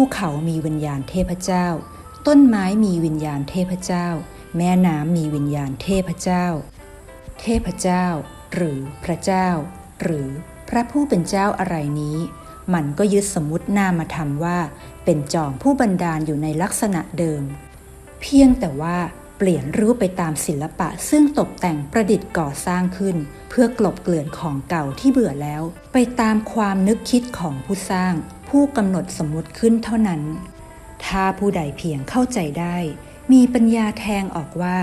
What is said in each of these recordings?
ภูเขามีวิญญาณเทพเจ้า ต้นไม้มีวิญญาณเทพเจ้า แม่น้ำมีวิญญาณเทพเจ้า เทพเจ้า หรือพระเจ้า หรือพระผู้เป็นเจ้าอะไรนี้ มันก็ยึดสมมตินามธรรมว่า เป็นจอมผู้บันดาลอยู่ในลักษณะเดิม เพียงแต่ว่าเปลี่ยนรูปไปตามศิลปะซึ่งตกแต่งประดิษฐ์ก่อสร้างขึ้น เพื่อกลบเกลื่อนของเก่าที่เบื่อแล้ว ไปตามความนึกคิดของผู้สร้าง ผู้กำหนดสมมติขึ้นเท่านั้น ถ้าผู้ใดเพียงเข้าใจได้ มีปัญญาแทงออกว่า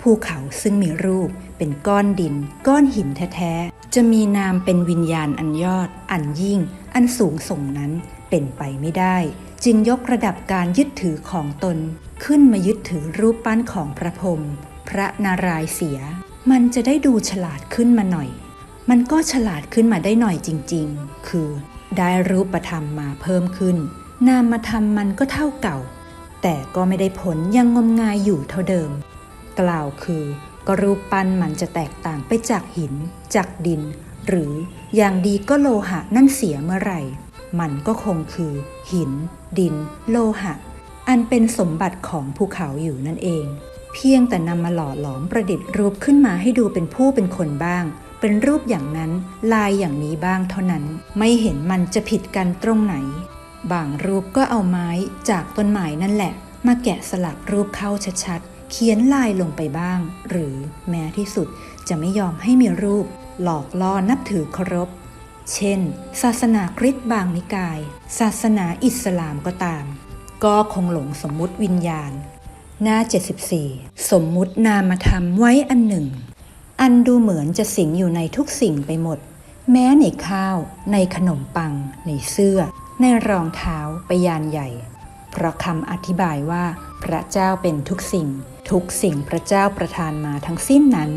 ภูเขาซึ่งมีรูปเป็นก้อนดิน ก้อนหินแท้ๆ จะมีนามเป็นวิญญาณอันยอด อันยิ่ง อันสูงส่งนั้นเป็นไปไม่ได้ จึงยกระดับการยึดถือของตน ขึ้นมายึดถือรูปปั้นของพระพรหมพระนารายณ์เสีย มันจะได้ดูฉลาดขึ้นมาหน่อย มันก็ฉลาดขึ้นมาได้หน่อยจริง ๆ คือ ได้รูปธรรมมาเพิ่มขึ้น นามธรรมมันก็เท่าเก่า แต่ก็ไม่ได้ผลยังงมงายอยู่เท่าเดิม กล่าวคือก็รูปปั้นมันจะแตกต่างไปจากหิน จากดิน หรืออย่างดีก็โลหะนั่นเสียเมื่อไหร่ มันก็คงคือ หิน ดิน โลหะ อันเป็นสมบัติของภูเขาอยู่นั่นเอง เพียงแต่นำมาหล่อหลอมประดิษฐ์รูปขึ้นมาให้ดูเป็นผู้เป็นคนบ้าง เป็นรูปอย่างนั้นลายอย่างนี้บ้างเท่านั้น ไม่เห็นมันจะผิดกันตรงไหน บางรูปก็เอาไม้จากต้นไม้นั่นแหละ มาแกะสลักรูปเข้าชัดๆ เขียนลายลงไปบ้าง หรือแม้ที่สุดจะไม่ยอมให้มีรูป หลอกล่อนับถือเคารพ เช่น ศาสนาคริสต์บางนิกาย ศาสนาอิสลามก็ตาม ก็คงหลงสมมุติวิญญาณ หน้า 74 สมมุตินามธรรมไว้อันหนึ่ง อันดูเหมือนจะสิงอยู่ในทุกสิ่งไปหมด แม้ในข้าว ในขนมปัง ในเสื้อ ในรองเท้าไปยานใหญ่ เพราะคำอธิบายว่า พระเจ้าเป็นทุกสิ่ง ทุกสิ่งพระเจ้าประทานมาทั้งสิ้นนั้น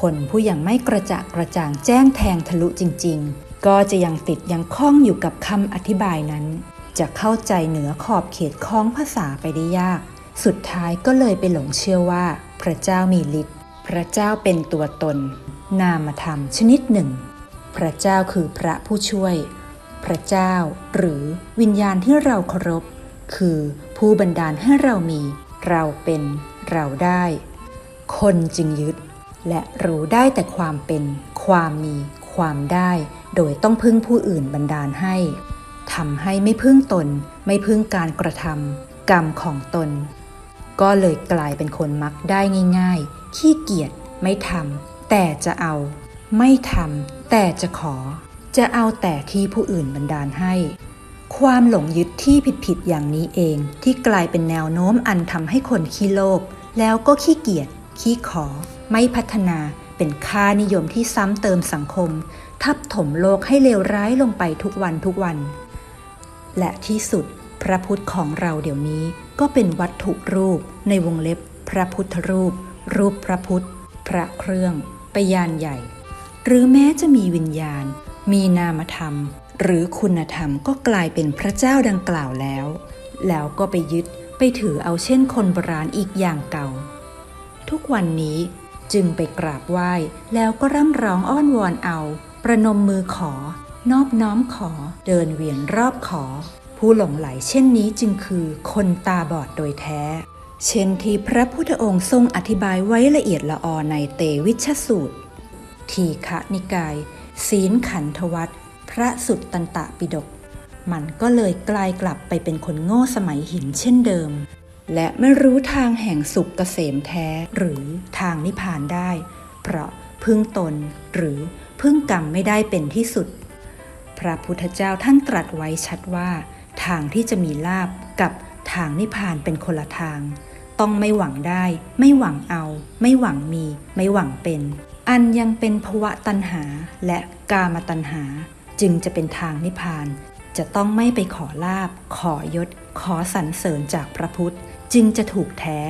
คนผู้ยังไม่กระจะกระจ่างแจ้งแทงทะลุจริง ๆ ก็จะยังติดยังคล้องอยู่กับคำอธิบายนั้น จะเข้าใจเหนือขอบเขตของภาษาไปได้ยาก สุดท้ายก็เลยไปหลงเชื่อว่า พระเจ้ามีฤทธิ์ พระเจ้าเป็นตัวตน นามธรรมชนิดหนึ่ง พระเจ้าคือพระผู้ช่วย พระเจ้าหรือวิญญาณที่เราเคารพ คือผู้บันดาลให้เรามี เราเป็น เราได้ คนจึงยึด และรู้ได้แต่ความเป็น ความมี ความได้ โดยต้องพึ่งผู้อื่นบันดาลให้ทำให้ไม่พึ่งตน ไม่พึ่งการกระทำกรรมของตน ก็เลยกลายเป็นคนมักได้ง่าย ๆ ขี้เกียจไม่ทำแต่จะเอา ไม่ทำแต่จะขอ จะเอาแต่ที่ผู้อื่นบันดาลให้ ความหลงยึดที่ผิดๆอย่างนี้เองที่กลายเป็นแนวโน้มอันทำให้คนขี้โลภแล้วก็ขี้เกียจขี้ขอ ไม่พัฒนาเป็นค่านิยมที่ซ้ำเติมสังคม ทับถมโลกให้เลวร้ายลงไปทุกวันทุกวัน และที่สุดพระพุทธของเราเดี๋ยวนี้ก็เป็นวัตถุรูปในวงเล็บพระพุทธรูป รูปพระพุทธ พระเครื่องไปยานใหญ่ หรือแม้จะมีวิญญาณ มีนามธรรม หรือคุณธรรมก็กลายเป็นพระเจ้าดังกล่าวแล้ว แล้วก็ไปยึดไปถือเอาเช่นคนโบราณอีกอย่างเก่า ทุกวันนี้จึงไปกราบไหว้แล้วก็ร่ำร้องอ้อนวอนเอา ประนมมือขอ นอบน้อมขอ เดินเวียนรอบขอ ผู้หลงไหลเช่นนี้จึงคือคนตาบอดโดยแท้ เช่นที่พระพุทธองค์ทรงอธิบายไว้ละเอียดละออในเตวิชสูตร ทีฆะนิกาย ศีลขันธวัตรพระสุตตันตะปิฎกมันก็เลยกลายกลับไปเป็นคนโง่สมัยหินเช่นเดิม และไม่รู้ทางแห่งสุขเกษมแท้หรือทางนิพพานได้ เพราะพึ่งตนหรือพึ่งกรรมไม่ได้เป็นที่สุด พระพุทธเจ้าท่านตรัสไว้ชัดว่า ทางที่จะมีลาบกับทางนิพพานเป็นคนละทาง ต้องไม่หวังได้ ไม่หวังเอา ไม่หวังมี ไม่หวังเป็น อันยังเป็นภวะตัณหาและกามตัณหา จึงจะเป็นทางนิพพาน จะต้องไม่ไปขอลาบ ขอยศ ขอสรรเสริญจากพระพุทธ จึงจะถูกแท้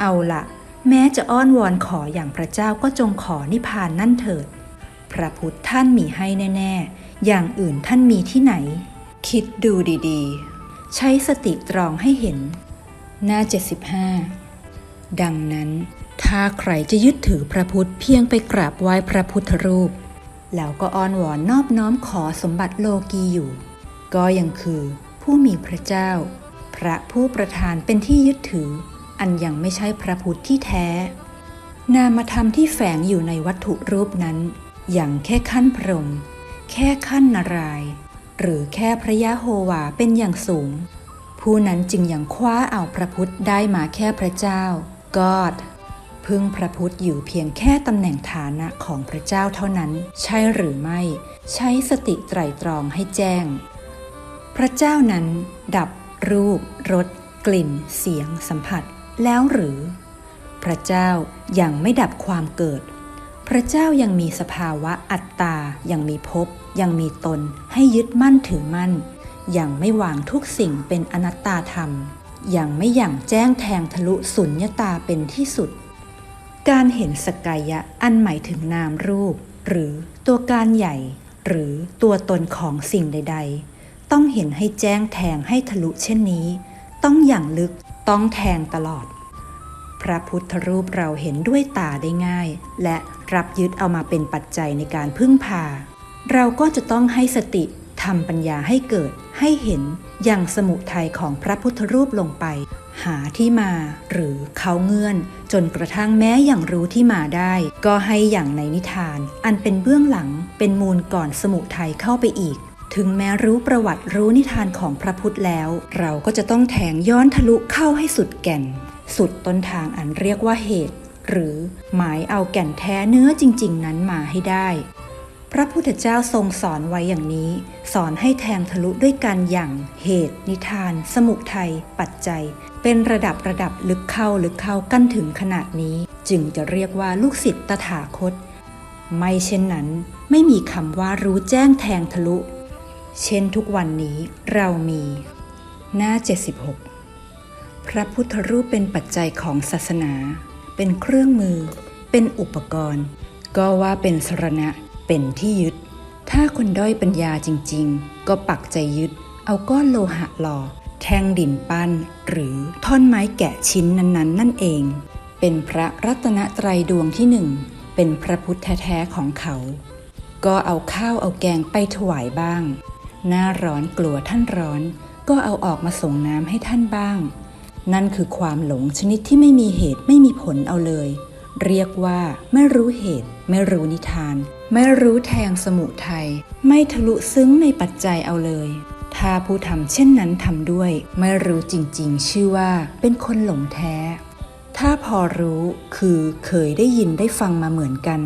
เอาละแม้จะอ้อนวอนขออย่างพระเจ้าก็จงขอนิพพานนั่นเถิด พระพุทธท่านมีให้แน่ ๆ อย่างอื่นท่านมีที่ไหน คิดดูดีๆ ใช้สติตรองให้เห็น หน้า 75 ดังนั้น ถ้าใครจะยึดถือพระพุทธเพียงไปกราบไหว้พระพุทธรูป แล้วก็อ้อนวอนนอบน้อมขอสมบัติโลกีอยู่ ก็ยังคือผู้มีพระเจ้า พระผู้ประทานเป็นที่ยึดถือ อันยังไม่ใช่พระพุทธที่แท้ นามธรรมที่แฝงอยู่ในวัตถุรูปนั้น อย่างแค่ขั้นพรหมแค่ขั้นนาราย หรือแค่พระยะโฮวาเป็นอย่างสูง ผู้นั้นจึงยังคว้าเอาพระพุทธได้มาแค่พระเจ้า God พึ่งพระพุทธอยู่เพียงแค่ตำแหน่งฐานะของพระเจ้าเท่านั้น ใช่หรือไม่ ใช้สติไตรตรองให้แจ้ง พระเจ้านั้น ดับ รูปรสกลิ่น เสียง สัมผัส แล้วหรือ พระเจ้ายังไม่ดับความเกิด พระเจ้ายังมีสภาวะอัตตายังมีภพยังมีตนให้ยึดมั่นถือมั่น ยังไม่วางทุกสิ่งเป็นอนัตตาธรรม ยังไม่อย่างแจ้งแทงทะลุสุญญตาเป็นที่สุด การเห็นสกายะอันหมายถึงนามรูป หรือตัวการใหญ่ หรือตัวตนของสิ่งใด ๆ ต้องเห็นให้แจ้งแทงให้ทะลุเช่นนี้ ต้องอย่างลึกต้องแทงตลอด พระพุทธรูปเราเห็นด้วยตาได้ง่าย และรับยึดเอามาเป็นปัจจัยในการพึ่งพา เราก็จะต้องให้สติทำปัญญาให้เกิด ให้เห็นอย่างสมุทัยของพระพุทธรูปลงไป หาที่มาหรือเขาเงื่อน จนกระทั่งแม้อย่างรู้ที่มาได้ ก็ให้อย่างในนิทาน อันเป็นเบื้องหลังเป็นมูลก่อนสมุทัยเข้าไปอีก ถึงแม้รู้ประวัติรู้นิทานของพระพุทธแล้ว เราก็จะต้องแทงย้อนทะลุเข้าให้สุดแก่น สุดต้นทางอันเรียกว่าเหตุ หรือหมายเอาแก่นแท้เนื้อจริง ๆ นั้นมาให้ได้ ระพุทธเจ้าทรงสอนไว้อย่างนี้ สอนให้แทงทะลุด้วยการอย่างเหตุ นิทาน สมุทัยปัจจัย เป็นระดับระดับลึกเข้าลึกเข้ากันถึงขนาดนี้ จึงจะเรียกว่าลูกศิษย์ตถาคต ไม่เช่นนั้น ไม่มีคำว่ารู้แจ้งแทงทะลุ เช่นทุกวันนี้เรามี หน้า 76 พระพุทธรูปเป็นปัจจัยของศาสนา เป็นเครื่องมือ เป็นอุปกรณ์ ก็ว่าเป็นสรณะ เป็นที่ยึด ถ้าคนด้อยปัญญาจริง ๆ ก็ปักใจยึด เอาก้อนโลหะหล่อแท่งดินปั้น หรือท่อนไม้แกะชิ้นนั้นๆนั่นเอง เป็นพระรัตนตรัยดวงที่หนึ่ง เป็นพระพุทธแท้ๆของเขา ก็เอาข้าวเอาแกงไปถวายบ้าง หน้าร้อนกลัวท่านร้อน ก็เอาออกมาส่งน้ำให้ท่านบ้าง นั่นคือความหลงชนิดที่ไม่มีเหตุไม่มีผลเอาเลย เรียกว่าไม่รู้เหตุ ไม่รู้นิทาน ไม่รู้แทงสมุทัยไม่ทะลุซึ้งในปัจจัยเอาเลย ถ้าผู้ทำเช่นนั้นทำด้วย ไม่รู้จริงๆ ชื่อว่าเป็นคนหลงแท้ ถ้าพอรู้คือเคยได้ยินได้ฟังมาเหมือนกัน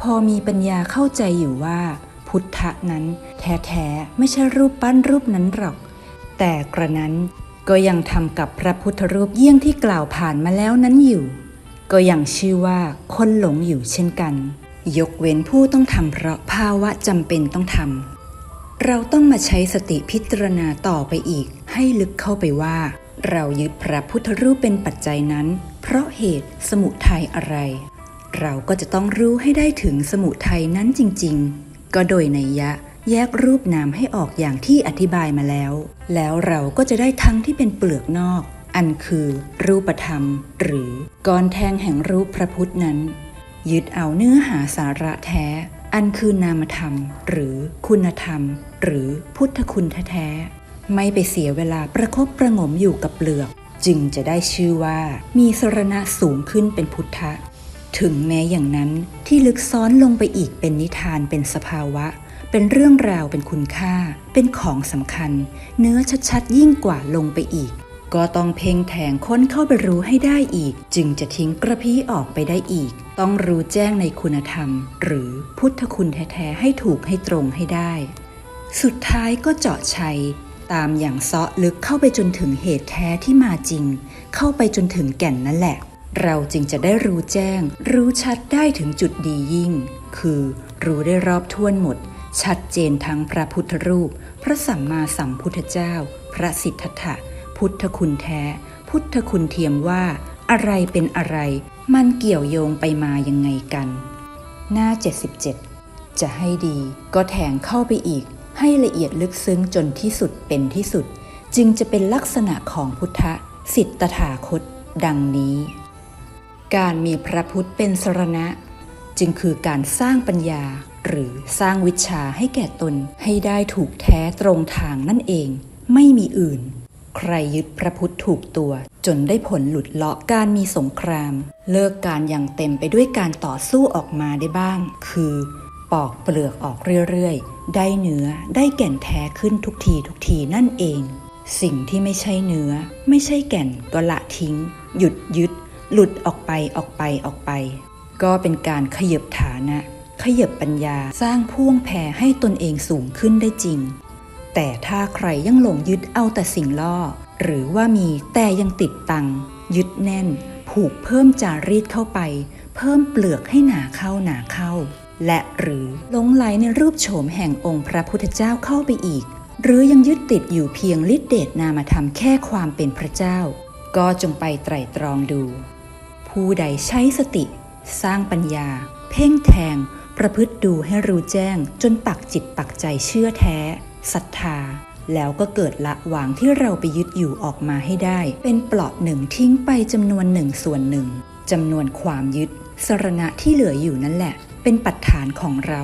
พอมีปัญญาเข้าใจอยู่ว่า พุทธะนั้น แท้ๆไม่ใช่รูปปั้นรูปนั้นหรอก แต่กระนั้นก็ยังทำกับพระพุทธรูปเยี่ยงที่กล่าวผ่านมาแล้วนั้นอยู่ ก็ยังชื่อว่าคนหลงอยู่เช่นกัน ยกเว้นผู้ต้องทำเพราะภาวะจำเป็นต้องทำเราต้องมาใช้สติพิจารณาต่อไปอีก ให้ลึกเข้าไปว่า เรายึดพระพุทธรูปเป็นปัจจัยนั้น เพราะเหตุสมุทัยอะไร เราก็จะต้องรู้ให้ได้ถึงสมุทัยนั้นจริง ๆ ก็โดยในยยะแยกรูปนามให้ออกอย่างที่อธิบายมาแล้ว แล้วเราก็จะได้ทั้งที่เป็นเปลือกนอก อันคือรูปธรรม หรือก้อนแทงแห่งรูปพระพุทธนั้น ยึดเอาเนื้อหาสาระแท้ อันคือนามธรรม หรือคุณธรรม หรือพุทธคุณแท้ๆไม่ไปเสียเวลาประคบประงมอยู่กับเปลือก จึงจะได้ชื่อว่ามีสรณะสูงขึ้นเป็นพุทธะ ถึงแม้อย่างนั้นที่ลึกซ้อนลงไปอีกเป็นนิทานเป็นสภาวะเป็นเรื่องราวเป็นคุณค่า เป็นของสำคัญ เนื้อชัดๆ ยิ่งกว่าลงไปอีก ก็ต้องเพ่งแทงค้นเข้าไปรู้ให้ได้อีก จึงจะทิ้งกระพี้ออกไปได้อีก ต้องรู้แจ้งในคุณธรรม หรือพุทธคุณแท้ๆให้ถูกให้ตรงให้ได้ สุดท้ายก็เจาะชัยตามอย่างเซาะลึกเข้าไปจนถึงเหตุแท้ที่มาจริง เข้าไปจนถึงแก่นนั่นแหละ เราจึงจะได้รู้แจ้ง รู้ชัดได้ถึงจุดดียิ่ง คือรู้ได้รอบท้วนหมด ชัดเจนทั้งพระพุทธรูป พระสัมมาสัมพุทธเจ้า พระสิทธัตถะ พุทธคุณแท้ พุทธคุณเทียมว่า อะไรเป็นอะไร มันเกี่ยวโยงไปมายังไงกัน หน้า 77 จะให้ดีก็แทงเข้าไปอีก ให้ละเอียดลึกซึ้งจนที่สุดเป็นที่สุด จึงจะเป็นลักษณะของพุทธสิทธถาคต ดังนี้ การมีพระพุทธเป็นสรณะ จึงคือการสร้างปัญญาหรือสร้างวิชาให้แก่ตนให้ได้ถูกแท้ตรงทางนั่นเอง ไม่มีอื่น ใครยึดพระพุทธถูกตัว จนได้ผลหลุดเลาะการมีสงคราม เลิกการอย่างเต็มไปด้วยการต่อสู้ออกมาได้บ้าง คือ ปอกเปลือกออกเรื่อยๆ ได้เนื้อได้แก่นแท้ขึ้นทุกทีทุกทีนั่นเอง สิ่งที่ไม่ใช่เนื้อ ไม่ใช่แก่นก็ละทิ้ง หยุดยึด หลุดออกไปออกไปออกไป ก็เป็นการขยบฐานะ ขยบปัญญาสร้างพ่วงแพรให้ตนเองสูงขึ้นได้จริง แต่ถ้าใครยังหลงยึดเอาแต่สิ่งล่อ หรือว่ามีแต่ยังติดตัง ยึดแน่น ผูกเพิ่มจารีตเข้าไป เพิ่มเปลือกให้หนาเข้าหนาเข้า และหรือหลงไหลในรูปโฉมแห่งองค์พระพุทธเจ้าเข้าไปอีก หรือยังยึดติดอยู่เพียงฤทธิเดชนามธรรมแค่ความเป็นพระเจ้า ก็จงไปไตร่ตรองดู ผู้ใดใช้สติ สร้างปัญญา เพ่งแทง ประพฤติดูให้รู้แจ้งจนปักจิตปักใจเชื่อแท้ ศรัทธา แล้วก็เกิดละวางที่เราไปยึดอยู่ออกมาให้ได้ เป็นเปลาะหนึ่งทิ้งไปจำนวนหนึ่งส่วนหนึ่งจำนวนความยึด สรณะที่เหลืออยู่นั่นแหละ เป็นปัจฐานของเรา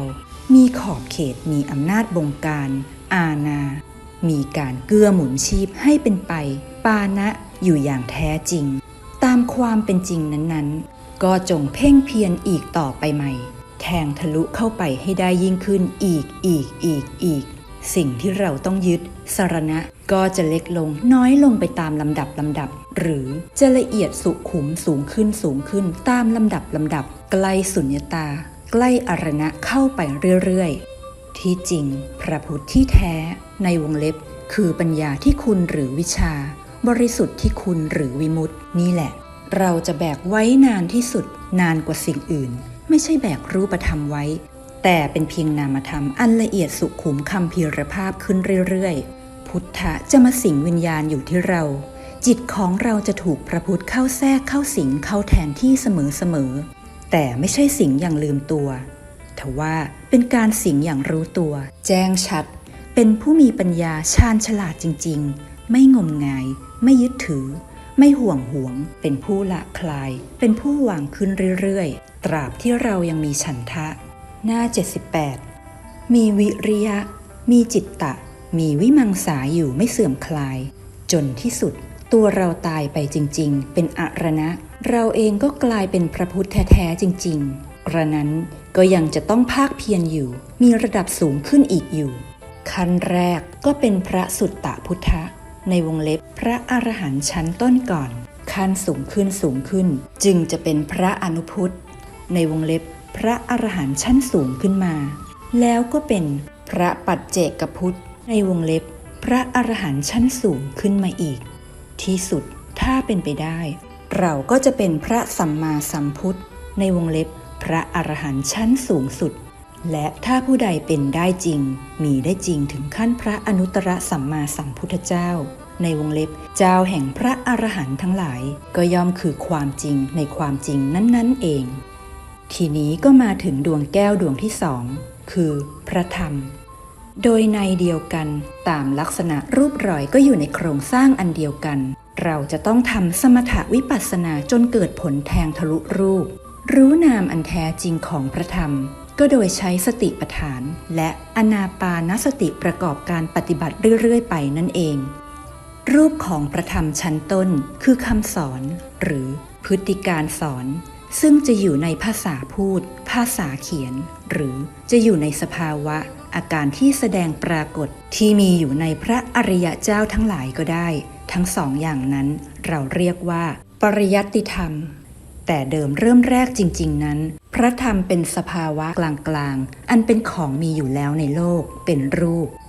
มีขอบเขตมีอำนาจบงการ อาณามีการเกื้อหมุนชีพให้เป็นไป ปานะอยู่อย่างแท้จริง ตามความเป็นจริงนั้นๆ ก็จงเพ่งเพียรอีกต่อไปใหม่ แทงทะลุเข้าไปให้ได้ยิ่งขึ้นอีกอีกอีกอีก สิ่งที่เราต้องยึดสารณะก็จะเล็กลงน้อยลงไปตามลำดับลำดับ หรือจะละเอียดสุขุมสูงขึ้นสูงขึ้นตามลำดับลำดับ ใกล้สุญญตา ใกล้อรณะเข้าไปเรื่อยๆ ที่จริง พระพุทธที่แท้ในวงเล็บ คือปัญญาที่คุณหรือวิชา บริสุทธิ์ที่คุณหรือวิมุตตินี่แหละ เราจะแบกไว้นานที่สุดนานกว่าสิ่งอื่น ไม่ใช่แบกรูปธรรมไว้ แต่เป็นเพียงนามธรรมอันละเอียดสุขุมคำพีรภาพขึ้นเรื่อยๆ พุทธะจะมาสิงวิญญาณอยู่ที่เรา จิตของเราจะถูกพระพุทธเข้าแทรกเข้าสิงเข้าแทนที่เสมอๆ แต่ไม่ใช่สิงอย่างลืมตัวทว่าเป็นการสิงอย่างรู้ตัว แจ้งชัด เป็นผู้มีปัญญาชาญฉลาดจริงๆ ไม่งมงาย ไม่ยึดถือ ไม่ห่วงหวง เป็นผู้ละคลาย เป็นผู้วางขึ้นเรื่อยๆ ตราบที่เรายังมีฉันทะ หน้า 78 มีวิริยะ มีจิตตะ มีวิมังสาอยู่ไม่เสื่อมคลาย จนที่สุด ตัวเราตายไปจริง ๆ เป็นอรณะ เราเองก็กลายเป็นพระพุทธแท้ๆจริง ๆกระนั้นก็ยังจะต้องภาคเพียรอยู่ มีระดับสูงขึ้นอีกอยู่ ขั้นแรกก็เป็นพระสุตตะพุทธะ ในวงเล็บพระอรหันต์ชั้นต้นก่อนขั้นสูงขึ้นสูงขึ้น จึงจะเป็นพระอนุพุทธในวงเล็บ พระอรหันต์ชั้นสูงขึ้นมา แล้วก็เป็นพระปัจเจกพุทธในวงเล็บพระอรหันต์ชั้นสูงขึ้นมาอีก ที่สุดถ้าเป็นไปได้ เราก็จะเป็นพระสัมมาสัมพุทธ ในวงเล็บพระอรหันต์ชั้นสูงสุด และถ้าผู้ใดเป็นได้จริง มีได้จริงถึงขั้นพระอนุตตรสัมมาสัมพุทธเจ้า ในวงเล็บเจ้าแห่งพระอรหันต์ทั้งหลาย ก็ย่อมคือความจริงในความจริงนั้นๆเอง ทีนี้ก็มาถึงดวงแก้วดวงที่สองคือพระธรรม โดยในเดียวกันตามลักษณะรูปรอยก็อยู่ในโครงสร้างอันเดียวกัน เราจะต้องทำสมถะวิปัสสนาจนเกิดผลแทงทะลุรูป รู้นามอันแท้จริงของพระธรรม ก็โดยใช้สติปัฏฐาน และอนาปานสติประกอบการปฏิบัติเรื่อยๆ ไปนั่นเอง รูปของประธรรมชั้นต้นคือคำสอน หรือพฤติการสอน ซึ่งจะอยู่ในภาษาพูด ภาษาเขียน หรือจะอยู่ในสภาวะ อาการที่แสดงปรากฏที่มีอยู่ในพระอริยเจ้าทั้งหลายก็ได้ ทั้งสองอย่างนั้นเราเรียกว่า ปริยัติธรรม แต่เดิมเริ่มแรกจริง ๆ นั้น พระธรรมเป็นสภาวะกลางๆ อันเป็นของมีอยู่แล้วในโลก เป็นรูป